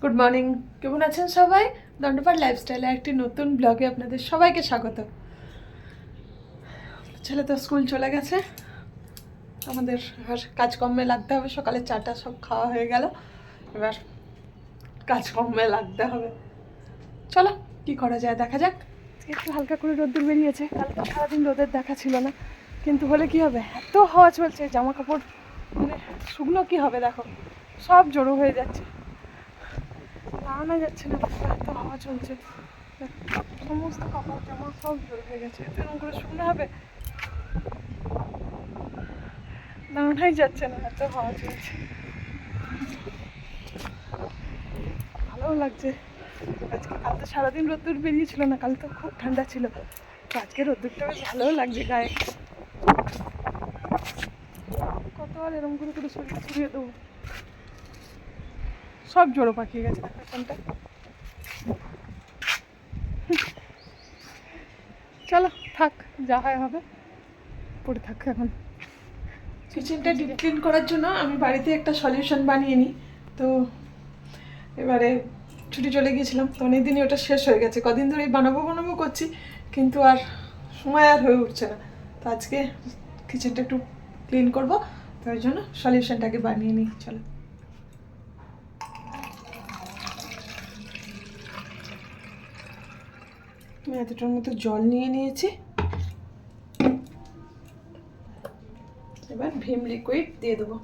Good morning কেমন আছেন সবাই? দণ্ডপাট লাইফস্টাইলে একটি নতুন ব্লগে আপনাদের সবাইকে স্বাগত। ছেলে তো স্কুল চলে গেছে। আমাদের আর কাজকর্মে লাগতে হবে। সকালে চাটা সব খাওয়া হয়ে গেল। এবার কাজকর্মে লাগতে হবে। চলো, কি করা যায় দেখা যাক। একটু হালকা করে রোদ্দুর বেরিয়েছে। কালকে সারাদিন রোদের দেখা ছিল না। কিন্তু হলে কি হবে? এত হাওয়া চলছে জামা কাপড় মানে শুকনো কি হবে দেখো? সব জড়ো হয়ে যাচ্ছে। দাঁড়ানো যাচ্ছে না এত হাওয়া চলছে। সমস্ত কাপড় জামা সব জড়ো হয়ে গেছে। এত এরকম করে শুকনো হবে? দাঁড়ানোই যাচ্ছে না, এত হাওয়া চলছে। ভালোও লাগছে। আজকে, কাল তো সারাদিন রোদ্দুর বেরিয়েছিল না, কাল তো খুব ঠান্ডা ছিল। তো আজকে রোদ্দুরটা বেশ ভালোও লাগছে গায়ে। কতবার এরকম করে করে শরীর ছড়িয়ে দেবো? সব জড়ো পাকিয়ে গেছে। চলো, থাক, যা হয় হবে। পড়ে থাক এখন। কিচেনটা ডিপ ক্লিন করার জন্য আমি বাড়িতে একটা সলিউশন বানিয়ে নিই। তো এবারে ছুটি চলে গিয়েছিলাম, তো অনেক দিনই ওটা শেষ হয়ে গেছে। কদিন ধরেই বানাবো বানাবো করছি, কিন্তু আর সময় আর হয়ে উঠছে না। তো আজকে কিচেনটা একটু ক্লিন করব, তো ওই জন্য সলিউশনটাকে বানিয়ে নিই, চলো। আমি এতটার মতো জল নিয়ে নিয়েছি। এবার ভীম লিকুইড দিয়ে দেবো।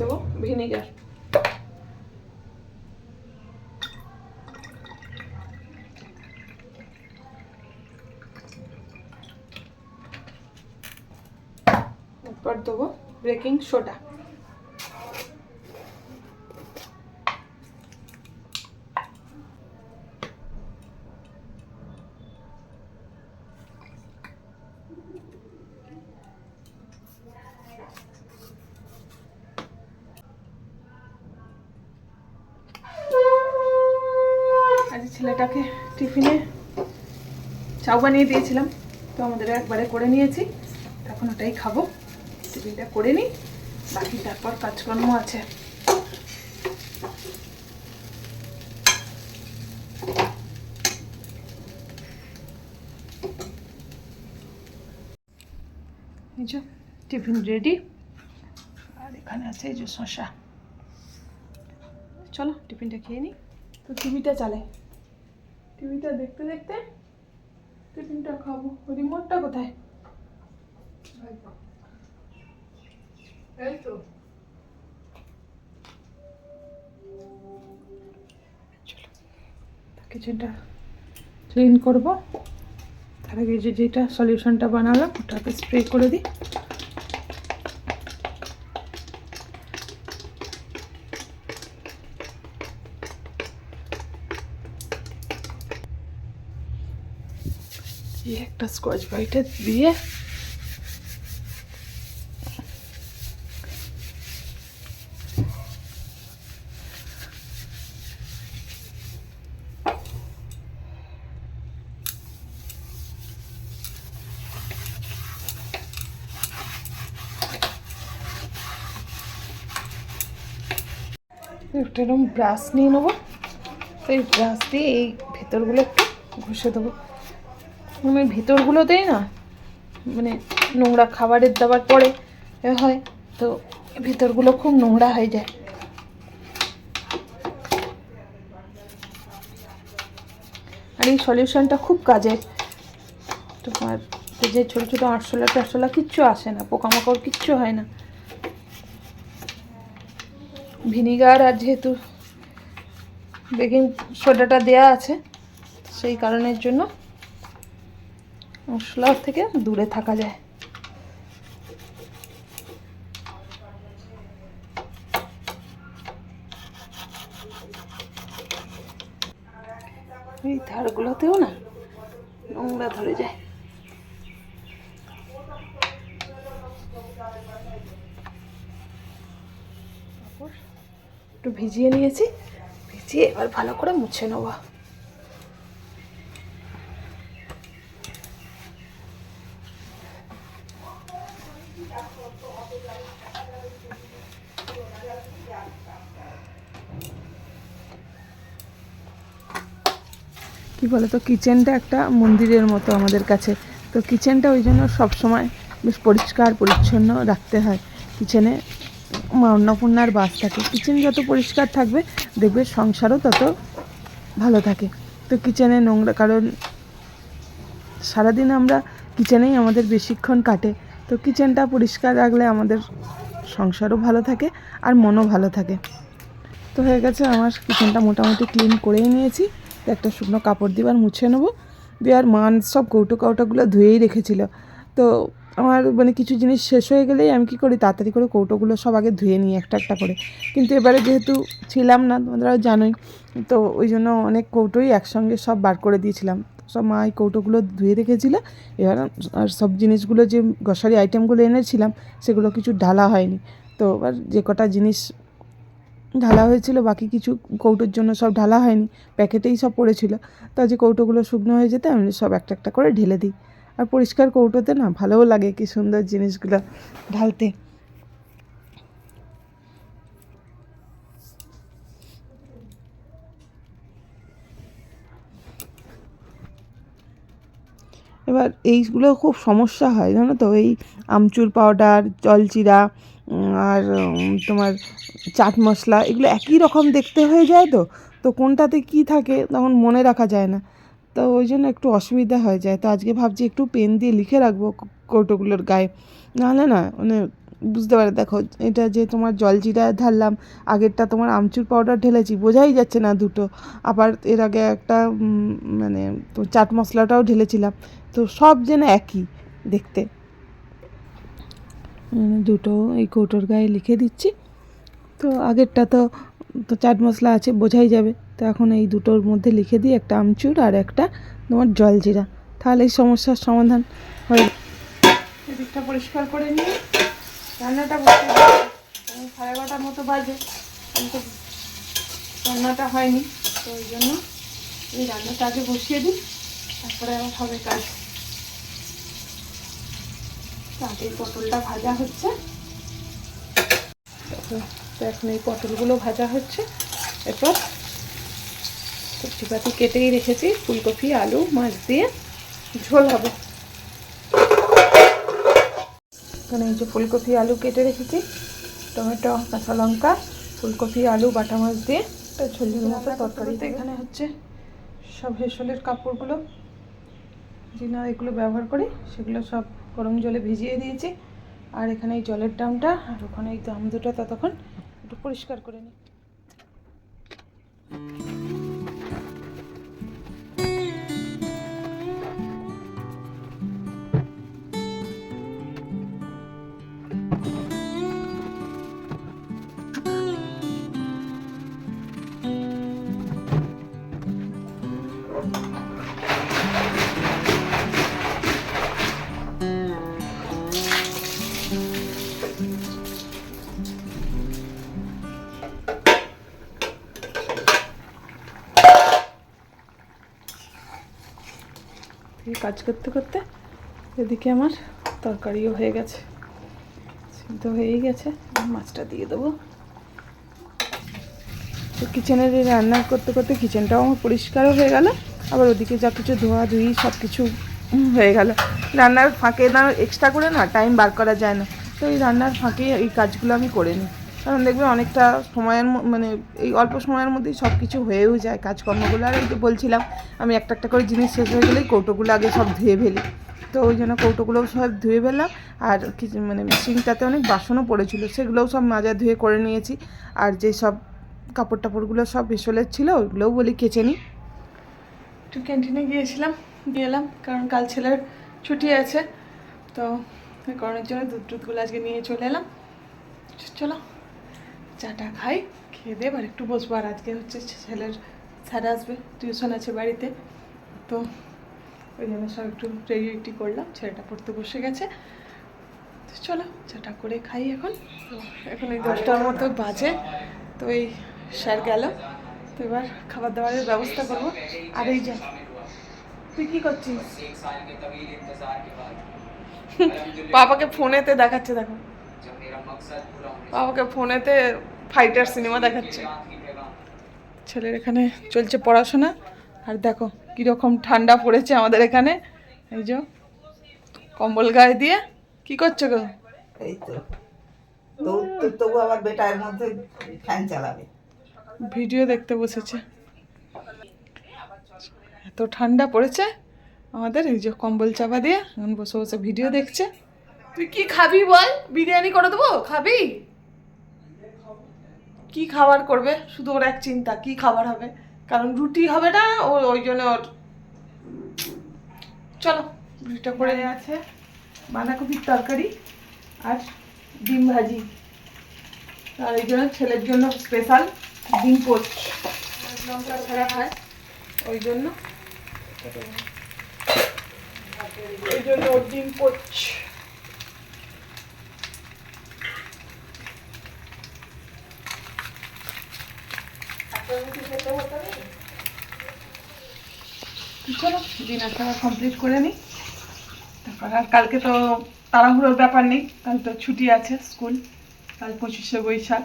দেবো ভিনেগার এরপর দেবো বেকিং সোডা ছেলেটাকে টিফিনে চাউ বানিয়ে দিয়েছিলাম, তো আমাদের একবারে করে নিয়েছি, এখন ওটাই খাব। টিফিনটা করে নিই, বাকি তারপর কাজকর্ম আছে। টিফিন রেডি, আর এখানে আছে এই যে শশা চলো, টিফিনটা খেয়ে নিই। তো টিভিটা চালাই। টিভিটা দেখতে দেখতে টিফিনটা খাব। রিমোটটা কোথায়? ক্লিন করব, তার আগে যে যেটা সলিউশনটা বানালাম, ওটাকে স্প্রে করে দিই। একটা স্কচ ব্রাইটে দিয়ে একটা এরকম ব্রাশ নিয়ে নেব। তো এই ব্রাশ দিয়ে এই ভেতরগুলো একটু ঘষে দেবো। আমি ভিতরগুলোতেই না মানে নোংরা খাবারের দাবার পরে হয়, তো ভেতরগুলো খুব নোংরা হয়ে যায়। আর এই সলিউশনটা খুব কাজের। তোমার যে ছোটো ছোটো আরশোলা টারশোলা কিচ্ছু আসে না, পোকামাকড় কিচ্ছু হয় না। ভিনিগার আর যেহেতু বেকিং সোডাটা দেয়া আছে, সেই কারণের জন্য মশলার থেকে দূরে থাকা যায়। এই ধারগুলোতেও না নোংরা ধরে যায়। একটু ভিজিয়ে নিয়েছি। ভিজিয়ে এবার ভালো করে মুছে নেব। কি বলে তো কিচেনটা একটা মন্দিরের মতো আমাদের কাছে। তো কিচেনটা ওই জন্য সবসময় বেশ পরিষ্কার, পরিচ্ছন্ন রাখতে হয়। কিচেনে অন্নপূর্ণার বাস থাকে। কিচেন যত পরিষ্কার থাকবে, দেখবে সংসারও তত ভালো থাকে। তো কিচেনে নোংরা, কারণ সারাদিন আমরা কিচেনেই আমাদের বেশিক্ষণ কাটে। তো কিচেনটা পরিষ্কার রাখলে আমাদের সংসারও ভালো থাকে আর মনও ভালো থাকে। তো হয়ে গেছে আমার কিচেনটা মোটামুটি ক্লিন করেই নিয়েছি। একটা শুকনো কাপড় দিয়ে আর মুছে নেব। দিয়ে আর মান সব কৌটো কৌটোগুলো ধুয়েই রেখেছিল। তো আমার মানে কিছু জিনিস শেষ হয়ে গেলেই আমি কী করি, তাড়াতাড়ি করে কৌটোগুলো সব আগে ধুয়ে নিই একটা একটা করে। কিন্তু এবারে যেহেতু ছিলাম না, তোমরা জানোই, তো ওই জন্য অনেক কৌটোই একসঙ্গে সব বার করে দিয়েছিলাম। সব মা এই কৌটোগুলো ধুয়ে রেখেছিল, এবার আর সব জিনিসগুলো যে গ্রসারি আইটেমগুলো এনেছিলাম, সেগুলো কিছু ঢালা হয়নি। তো এবার যে কটা জিনিস ঢালা হয়েছিল, বাকি কিছু কৌটোর জন্য সব ঢালা হয়নি, প্যাকেটেই সব পড়েছিল। তা যে কৌটোগুলো শুকনো হয়ে যেতে আমি সব একটা একটা করে ঢেলে দিই। আর পরিষ্কার কৌটোতে না ভালোও লাগে কি সুন্দর জিনিসগুলো ঢালতে। এবার এইগুলো খুব সমস্যা হয় জানো তো? এই আমচুর পাউডার জলজিরা উম, আর তোমার চাট মশলা এগুলো একই রকম দেখতে হয়ে যায় তো? তো কোনটাতে কি থাকে তখন মনে রাখা যায় না। তো ওই জন্য একটু অসুবিধা হয়ে যায়। তো আজকে ভাবছি একটু পেন দিয়ে লিখে রাখব কৌটোগুলোর গায়ে। নাহলে না মানে বুঝতে পারে, দেখো এটা যে তোমার জলজিরা ঢাললাম, আগেরটা তোমার আমচুর পাউডার ঢেলেছি, বোঝাই যাচ্ছে না দুটো। আবার এর আগে একটা মানে তো চাট মশলাটাও ঢেলেছিলাম। তো সব যেন একই দেখতে। দুটো এই কৌটোর গায়ে লিখে দিচ্ছি। তো আগেরটা তো তো চাট মশলা আছে, বোঝাই যাবে। তো এখন এই দুটোর মধ্যে লিখে দিই, একটা আমচুর আর একটা তোমার জলজিরা তাহলে এই সমস্যার সমাধান হয়ে এদিকটা পরিষ্কার করে নিয়ে রান্নাটা সাড়ে বারোটার মতো বাজে। আমি তো রান্নাটা হয়নি। তো ওই জন্য এই রান্নাটা আগে বসিয়ে দিই। তারপরে আবার হবে কাজ। তো আগে পটলটা ভাজা হচ্ছে। তো এখন এই পটলগুলো ভাজা হচ্ছে। এরপর সবজিপাতি কেটেই রেখেছি ফুলকপি আলু মাছ দিয়ে ঝোল হবে। এখানে এই যে ফুলকপি আলু কেটে রেখেছি টমেটো কাঁচা লঙ্কা ফুলকপি আলু বাটা মাছ দিয়ে একটা ঝোলের মতো তরকারিতে এখানে হচ্ছে সব হেসলের কাপড়গুলো যিনা এগুলো ব্যবহার করি সেগুলো সব গরম জলে ভিজিয়ে দিয়েছি। আর এখানে এই জলের ড্রামটা আর ওখানে এই দাম দুটো ততক্ষণ একটু পরিষ্কার করে নিই এই কাজ করতে করতে এদিকে আমার তরকারিও হয়ে গেছে। সিদ্ধ হয়েই গেছে। মাছটা দিয়ে দেবো। তো কিচেনের রান্না করতে করতে কিচেনটাও আমার পরিষ্কারও হয়ে গেল। আবার ওদিকে যা কিছু ধোয়া ধুই সব কিছু হয়ে গেল। রান্নার ফাঁকে না এক্সট্রা করে না টাইম বার করা যায় না। তো এই রান্নার ফাঁকে এই কাজগুলো আমি করে নিই। কারণ দেখবে অনেকটা সময়ের মানে এই অল্প সময়ের মধ্যেই সব কিছু হয়েও যায় কাজকর্মগুলো। আর এই যে বলছিলাম, আমি একটা একটা করে জিনিস শেষ হয়ে গেলেই কৌটোগুলো আগে সব ধুয়ে ফেলি। তো ওই জন্য কৌটোগুলোও সব ধুয়ে ফেললাম। আর কিছু মানে সিঙ্কটাতে অনেক বাসনও পড়েছিল, সেগুলোও সব মাজা ধুয়ে করে নিয়েছি। আর যে সব কাপড় টাপড়গুলো সব ভেসলের ছিল, ওগুলোও বলি কেচে নিই। একটু ক্যান্টিনে গিয়েছিলাম এলাম কারণ কাল ছেলের ছুটি আছে। তো কারণের জন্য দুধ টুধগুলো আজকে নিয়ে চলে এলাম। চলো। চাটা খাই খেয়ে দিয়ে একটু বসবো। আর আজকে হচ্ছে ছেলের স্যার আসবে টিউশন আছে বাড়িতে। তো ওই জন্য সব একটু রেডি রেডি করলাম ছেলেটা পড়তে বসে গেছে। তো চলো চাটা করে খাই এখন। এখন এই দশটার মতো বাজে। তো এই স্যার গেল। তো এবার খাবার দাবারের ব্যবস্থা করব। আর এই যা তুই কি করছিস? পাপাকে ফোনেতে দেখাচ্ছে দেখো। আমাকে ফোনেতে ফাইটার সিনেমা দেখাচ্ছে। ছেলের এখানে চলছে পড়াশোনা। আর দেখো কীরকম ঠান্ডা পড়েছে আমাদের এখানে। এই যে কম্বল গায়ে দিয়ে। কি করছ গো? এই তো। তবু আবার বেটার মধ্যে ফ্যান চালাবে। ভিডিও দেখতে বসেছে। এত ঠান্ডা পড়েছে আমাদের। এই যে কম্বল চাপা দিয়ে। এখন বসে বসে ভিডিও দেখছে। তুই কি খাবি বল? বিরিয়ানি করে দেবো? খাবি? কি খাবার করবে? শুধু ওর এক চিন্তা কি খাবার হবে? কারণ রুটি হবে না ও ওই জন্য ওর চলো রুটিটা করে আছে বাঁধাকপির তরকারি আর ডিম ভাজি। আর এই জন্য ছেলের জন্য স্পেশাল ডিম পোচ। লঙ্কা ছাড়া খায় ওই জন্য। ওই জন্য ওর ডিম পোচ। চলো ডিনার খাওয়া কমপ্লিট করে নিই তারপর আর কালকে তো তাড়াহুড়োর ব্যাপার নেই, কাল তো ছুটি আছে, স্কুল, কাল পঁচিশে বৈশাখ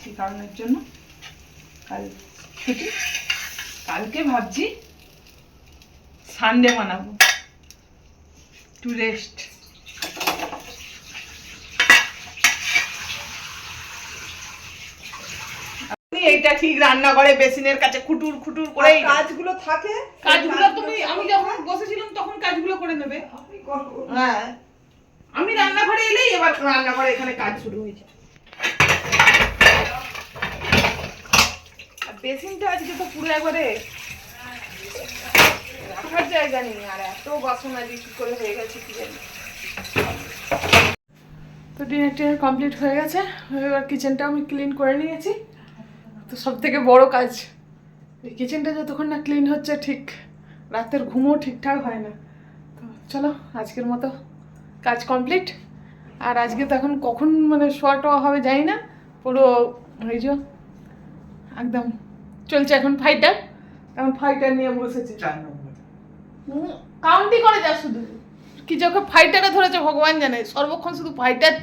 সেই কারণের জন্য কাল ছুটি। কালকে ভাবছি সানডে বানাবো। টু রেস্ট এইটা ঠিক রান্না করে বেসিনের কাছে খুটুর খুটুর করে কাজগুলো থাকে? কাজগুলো তুমি আমি যখন বসেছিলাম তখন কাজগুলো করে নেবে। হ্যাঁ। আমি রান্নাঘরে এলেই এবার রান্নাঘরে এখানে কাজ শুরু হয়েছে বেসিনটা আজকে তো পুরো একবারে রাখার জায়গা নেই আর এত বাসন আজকে কি করে হয়ে গেছে কি জানি। তো ডিনার টিনার কমপ্লিট হয়ে গেছে। এবার কিচেনটাও আমি ক্লিন করে নিয়েছি। তো সব থেকে বড় কাজ। এই কিচেনটা যতক্ষণ না ক্লিন হচ্ছে ঠিক রাতের ঘুমও ঠিকঠাক হয় না। তো চলো আজকের মতো কাজ কমপ্লিট আর আজকে তো এখন কখন মানে শোয়া টোয়া হবে জানি না। পুরো এই যে একদম চলছে এখন ফাইটার এখন ফাইটার নিয়ে বসেছে কাউন্টি করে যা শুধু? কি যখন ফাইটারে ধরেছে ভগবান জানে। সর্বক্ষণ শুধু ফাইটার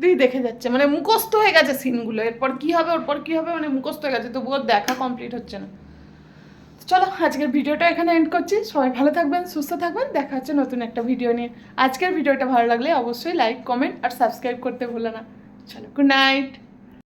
দিয়ে দেখে যাচ্ছে। মানে মুখস্ত হয়ে গেছে সিনগুলো এরপর কি হবে, ওরপর কি হবে মানে মুখস্ত হয়ে গেছে। তবুও দেখা কমপ্লিট হচ্ছে না। চলো, আজকের ভিডিওটা এখানে এন্ড করছি। সবাই ভালো থাকবেন, সুস্থ থাকবেন। দেখা হচ্ছে নতুন একটা ভিডিও নিয়ে। আজকের ভিডিওটা ভালো লাগলে অবশ্যই লাইক কমেন্ট আর সাবস্ক্রাইব করতে ভুলো না। চলো গুড নাইট